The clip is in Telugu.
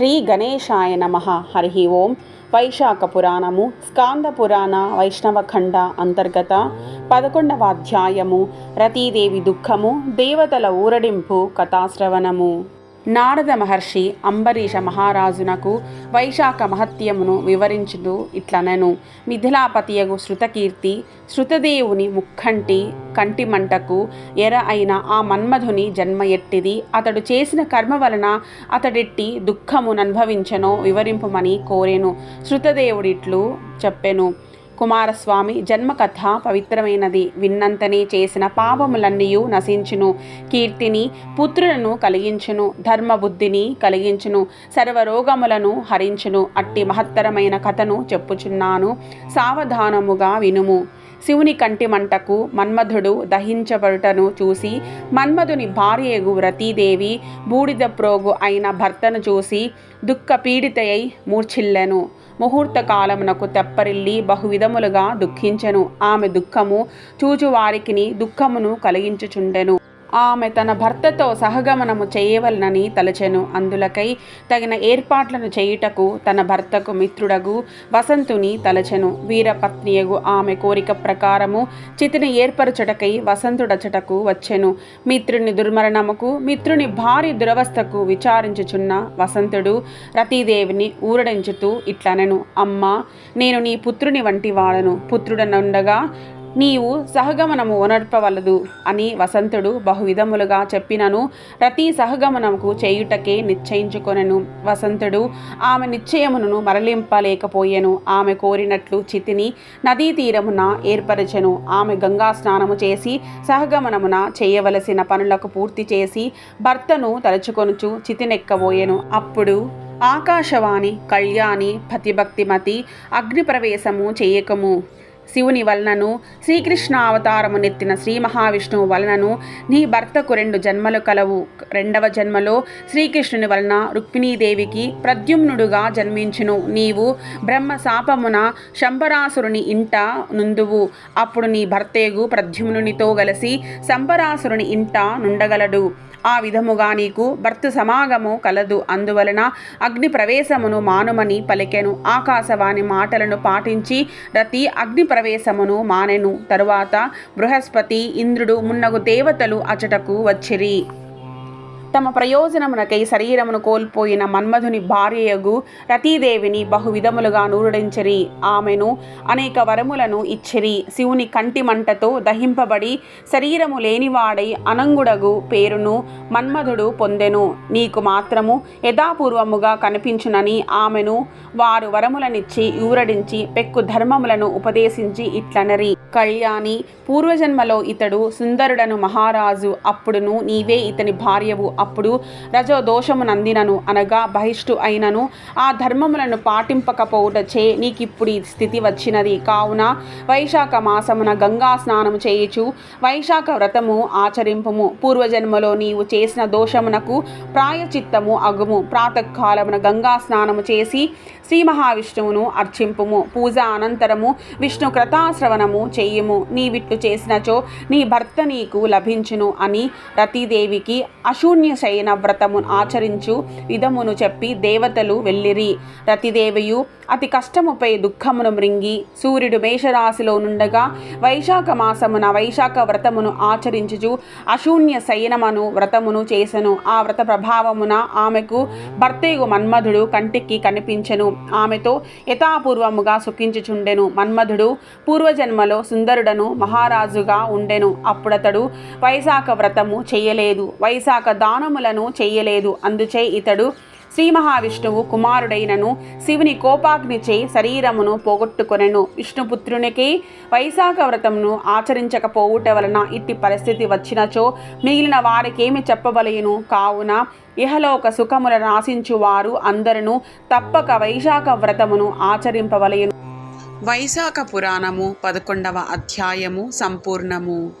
శ్రీ గణేశాయ నమ. హరి ఓం. వైశాఖ పురాణము స్కాంద పురాణ వైష్ణవఖండ అంతర్గత పదకొండవ అధ్యాయము రతీదేవి దుఃఖము దేవతల ఊరడింపు కథాశ్రవణము. నారద మహర్షి అంబరీష మహారాజునకు వైశాఖ మహత్యమును వివరించుతూ ఇట్లనెను. మిథిలాపతియగు శృతకీర్తి శృతదేవుని ముక్కంటి కంటిమంటకు ఎర అయిన ఆ మన్మధుని జన్మ ఎట్టిది అతడు చేసిన కర్మ వలన అతడెట్టి దుఃఖముననుభవించెనో వివరింపుమని కోరేను. శృతదేవుడిట్లు చెప్పెను. కుమారస్వామి జన్మకథ పవిత్రమైనది. విన్నంతనే చేసిన పాపములన్నీయు నశించును. కీర్తిని పుత్రులను కలిగించును. ధర్మబుద్ధిని కలిగించును. సర్వరోగములను హరించును. అట్టి మహత్తరమైన కథను చెప్పుచున్నాను. సావధానముగా వినుము. శివుని కంటి మంటకు మన్మధుడు దహించబడుటను చూసి మన్మధుని భార్యగు రతీదేవి బూడిద ప్రోగు అయిన భర్తను చూసి దుఃఖ పీడితయై మూర్ఛిల్లెను. ముహూర్త కాలమునకు తెప్పరిల్లి బహువిధములుగా దుఃఖించెను. ఆమె దుఃఖము చూచువారికిని దుఃఖమును కలిగించుచుండెను. ఆమె తన భర్తతో సహగమనము చేయవలనని తలచెను. అందులకై తగిన ఏర్పాట్లను చేయుటకు తన భర్తకు మిత్రుడగు వసంతుని తలచెను. వీరపత్నియగు ఆమె కోరిక ప్రకారము చితిని ఏర్పరచుటకై వసంతుడచటకు వచ్చెను. మిత్రుని దుర్మరణముకు మిత్రుని భారీ దురవస్థకు విచారించుచున్న వసంతుడు రతీదేవిని ఊరడించుతూ ఇట్లనెను. అమ్మ నేను నీ పుత్రుని వంటి వాడను. పుత్రుడనుండగా నీవు సహగమనము ఒనర్పవలదు అని వసంతుడు బహువిధములుగా చెప్పినను. ప్రతి సహగమనముకు చేయుటకే నిశ్చయించుకొనెను. వసంతుడు ఆమె నిశ్చయమును మరలింపలేకపోయెను. ఆమె కోరినట్లు చితిని నదీ తీరమున ఏర్పరచెను. ఆమె గంగా స్నానము చేసి సహగమనమున చేయవలసిన పనులకు పూర్తి చేసి భర్తను తలుచుకొనుచు చితినెక్కబోయెను. అప్పుడు ఆకాశవాణి కళ్యాణి పతిభక్తిమతి అగ్నిప్రవేశము చేయకము. శివుని వలనను శ్రీకృష్ణ అవతారము నెత్తిన శ్రీ మహావిష్ణువు వలనను నీ భర్తకు రెండు జన్మలు కలవు. రెండవ జన్మలో శ్రీకృష్ణుని వలన రుక్మిణీదేవికి ప్రద్యుమ్నుడుగా జన్మించును. నీవు బ్రహ్మ శాపమున శంబరాసురుని ఇంట నుందువు. అప్పుడు నీ భర్తేగు ప్రద్యుమ్నునితో గలసి శంబరాసురుని ఇంట నుండగలడు. ఆ విధముగా నీకు భర్త సమాగము కలదు. అందువలన అగ్ని ప్రవేశమును మానుమని పలికెను. ఆకాశవాణి మాటలను పాటించి రతి అగ్ని ప్రవేశమును మానెను తరువాత బృహస్పతి ఇంద్రుడు మున్నగు దేవతలు అచటకు వచ్చిరి. తమ ప్రయోజనమునకై శరీరమును కోల్పోయిన మన్మధుని భార్యయగు రతీదేవిని బహువిధములుగా నూరుడించరి. ఆమెను అనేక వరములను ఇచ్చిరి. శివుని కంటి మంటతో దహింపబడి శరీరము లేనివాడై అనంగుడగు పేరును మన్మధుడు పొందెను. నీకు మాత్రము యథాపూర్వముగా కనిపించునని ఆమెను వారు వరములనిచ్చి ఊరడించి పెక్కు ధర్మములను ఉపదేశించి ఇట్లనరి. కళ్యాణి పూర్వజన్మలో ఇతడు సుందరుడను మహారాజు. అప్పుడును నీవే ఇతని భార్యవు. అప్పుడు రజో దోషమునందినను అనగా బహిష్టు అయినను. ఆ ధర్మములను పాటింపకపోవుటచే నీకిప్పుడు ఈ స్థితి వచ్చినది. కావున వైశాఖ మాసమున గంగా స్నానము చేయుచు వైశాఖ వ్రతము ఆచరింపుము. పూర్వజన్మలో నీవు చేసిన దోషమునకు ప్రాయచిత్తము అగుము. ప్రాతకాలమున గంగా స్నానము చేసి శ్రీ మహావిష్ణువును అర్చింపుము. పూజ అనంతరము విష్ణు కృతాశ్రవణము చెయ్యము నీవిట్లు చేసినచో నీ భర్త నీకు లభించును అని రతీదేవికి అశూన్య శయన వ్రతము ఆచరించు విధమును చెప్పి దేవతలు వెళ్ళిరి. రతిదేవియు అతి కష్టముపై దుఃఖమును మృంగి సూర్యుడు మేషరాశిలో నుండగా వైశాఖ మాసమున వైశాఖ వ్రతమును ఆచరించుచు అశూన్య శయనమను వ్రతమును చేసెను. ఆ వ్రత ప్రభావమున ఆమెకు భర్తయు మన్మధుడు కంటికి కనిపించెను. ఆమెతో యథాపూర్వముగా సుఖించుచుండెను. మన్మధుడు పూర్వజన్మలో సుందరుడను మహారాజుగా ఉండెను. అప్పుడతడు వైశాఖ వ్రతము చేయలేదు. వైశాఖ దానములను చేయలేదు. అందుచే ఇతడు శ్రీ మహావిష్ణువు కుమారుడైనను శివుని కోపాగ్నిచే శరీరమును పోగొట్టుకొనెను. విష్ణుపుత్రునికి వైశాఖ వ్రతమును ఆచరించకపోవుట వలన ఇట్టి పరిస్థితి వచ్చినచో మిగిలిన వారికేమి చెప్పవలేను. కావున ఇహలోక సుఖములను ఆశించువారు అందరూ తప్పక వైశాఖ వ్రతమును ఆచరింపవలేను. వైశాఖ పురాణము పదకొండవ అధ్యాయము సంపూర్ణము.